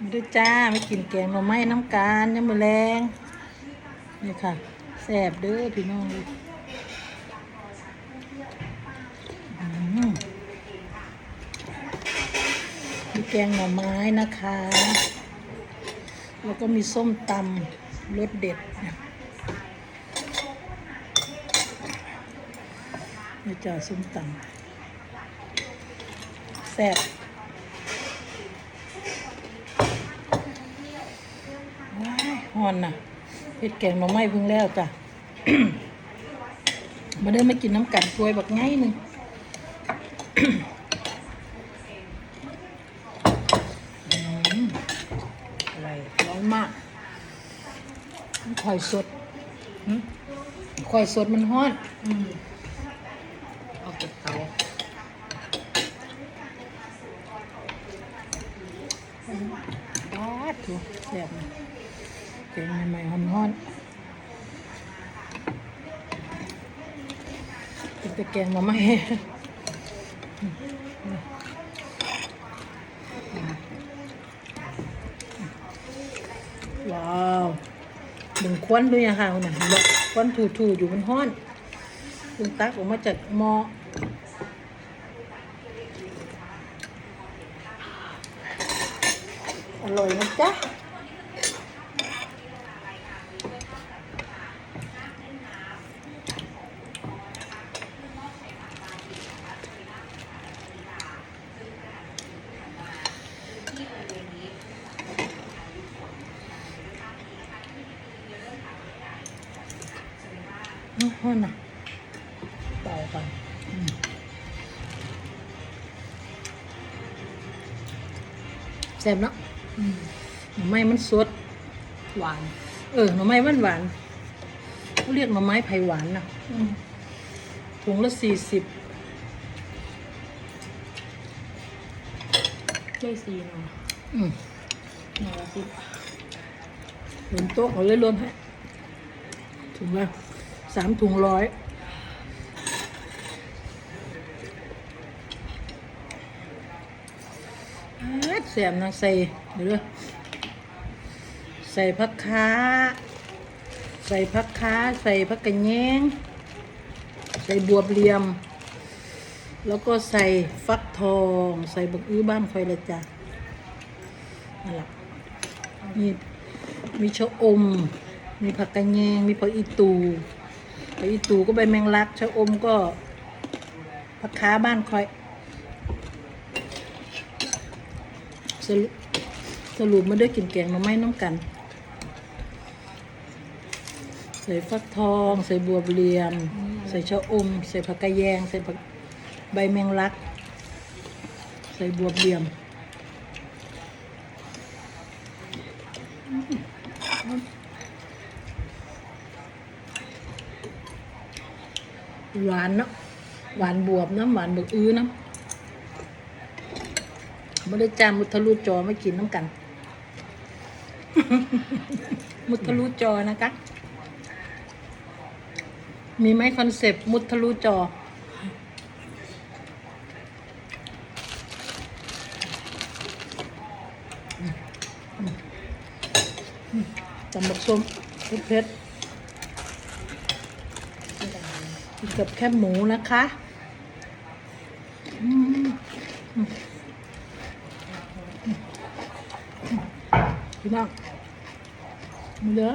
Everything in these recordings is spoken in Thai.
มาด้วยจ้าไม่กินแกงหน่อไม้น้ำการยำมือแรงนี่ค่ะแซ่บเด้อพี่น้องมมีแกงหน่อไม้นะคะ แล้วก็มีส้มตำรสเด็ดนี่จ้าส้มตำแซ่บ ว้าย ฮอนน่ะเผ็ดแกงหน่อไม้เพิ่งแล้วจ้ะมาเดินมากินน้ำกันกล้วยบักไงหนึ่งอืมอะไรร้อนมากคอยสดหึคอยสดมันฮ้อนเอาเก็บเตาบาถูแซ่บนะแก งใหม่ๆฮ้อนๆกินแต่แกงหน่อไม้ว้าวดึงควันด้วยอะค่ะคุณน่ะเห็นบ่ควันถูๆอยู่มันห้อนคุณตักออกมาจากหม้ออร่อยนะจ๊ะ อื้อห้อนน่ะเป่ากันอืมแซ่บเนาะอืมหน่อไม้มันสด หวาน เออ หน่อไม้หวานหวานๆเขาเรียกหน่อไม้ไผ่หวานนะอืมถุงละสี่สิบใช่สีเนาะอืมหน่อละสิบรวมโต๊ะเขาเลยรวมให้ถุงละ สามถุงร้อยแสบนะใส่เดี๋ยวใส่ผักค้า ใส่ผักค้า ใส่ผักกระแยงใส่บวบเหลี่ยม แล้วก็ใส่ฟักทอง ใส่บักอื้อบ้านคอยละจ้ะนั่นแหละมีมีชะอม มีผักกระแยง มีผักอีตู ผักอีตูก็ใบแมงลักชะอมก็ผักค้าบ้านคอย สรุปสรุปมาด้วยกินแกงหน่อไม้น้ำกัน ใส่ฟักทอง ใส่บัวเหลี่ยม ใส่ชะอม ใส่ผักกระแยง ใส่ผักใบแมงลัก ใส่บัวเหลี่ยม หวานเนาะหวานบวบน้ำหวานบักอื้อน้ำไม่ได้จามมุทะลุจอไม่กินน้ำกัน มุทะลุจอนะคะมีไหมคอนเซปต์มุทะลุจอจำบักส้มเผ็ด กับแคบหมูนะคะอืมอืมอืมพี่น้องมาเด้อ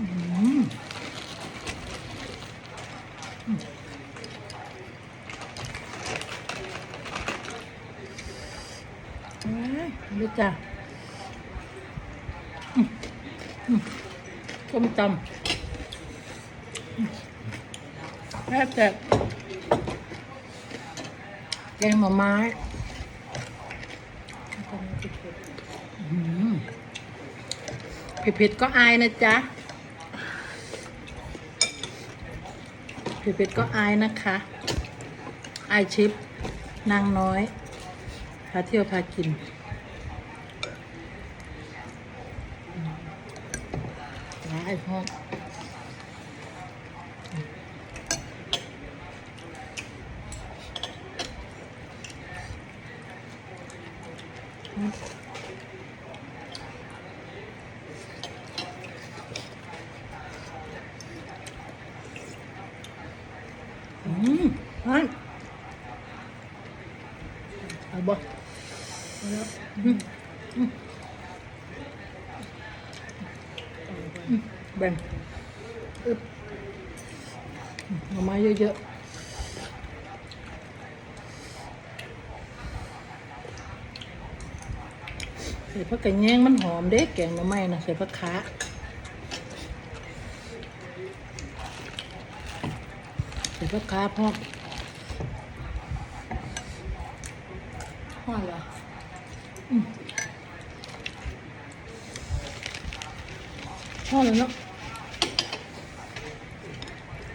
อืมอืมเอ้ยมาดูจ้ะอืมอืม ส้มตำอืมแซ่แซ่แกงหน่อไม้เผ็ดๆก็อายนะจ๊ะเผ็ดๆก็อายนะคะ อายชิป นางน้อย พาเที่ยวพากิน ร้ายพ่ออืมฮันเอาบ่แล้วอืมอืมอืม แบ่งอึบเอามาเยอะๆ ใส่ผักกระแยงมันหอมเด้แกงหน่อไม้นะใส่ผักขาใส่ผักขาพร้อมห่อเหรอ พอแล้วเนาะ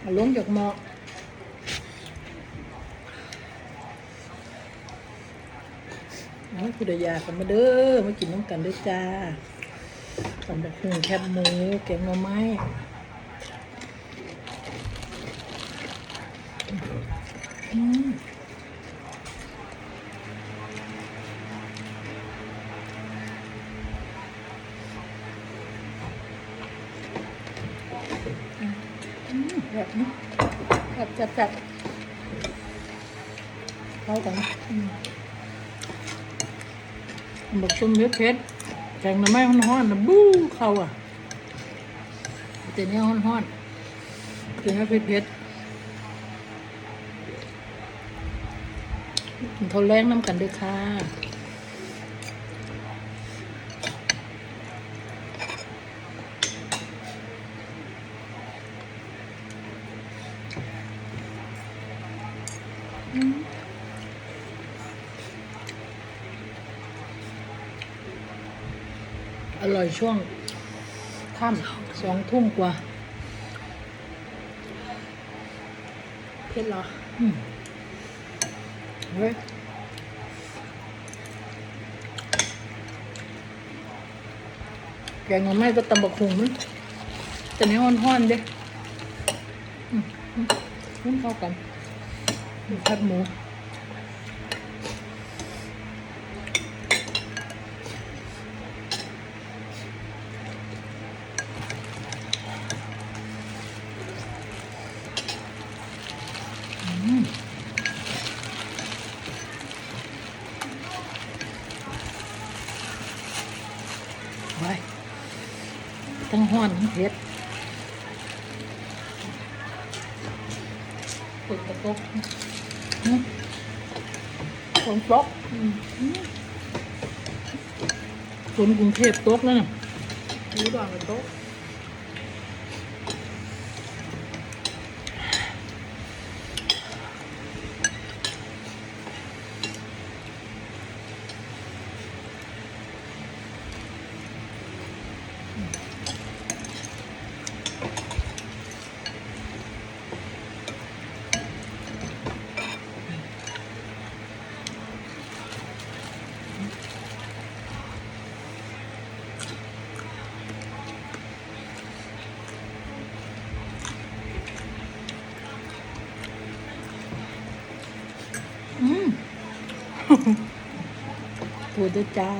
เอาลงจากหม้อเอาคุณดยากันมาเด้อมากินน้ำกันด้อจ้าสำหรับหุงแคบหมูแกงหน่อไม้อืม แบบนี้แบบจัดจัดเข้ากันอืมบักต้มเผ็ดเผ็ดแกงหน่อไม้ฮ้อนๆนะบู้เข้าอะแต่เนี้ยฮ้อนๆกินแล้วเผ็ดเผ็ดกินข้าแรงน้ำกันด้วยค่ะ อร่อยช่วงค่ำสองทุ่มกว่า เผ็ดเหรอ อืมเฮ้ยแกงหน่อไม้ก็ตำบักหุงมันแต่เนี้ห้อนๆเด้อืมอืมมันเข้ากัน ดูผัดหมูไว้ทั้งห้อนทั้งเผ็ดฝึกกระตกอืม ฝนตกอืมฝนกรุงเทพตกแล้วนะรู้ดอนกระตกอืม พูดด้วยจ้า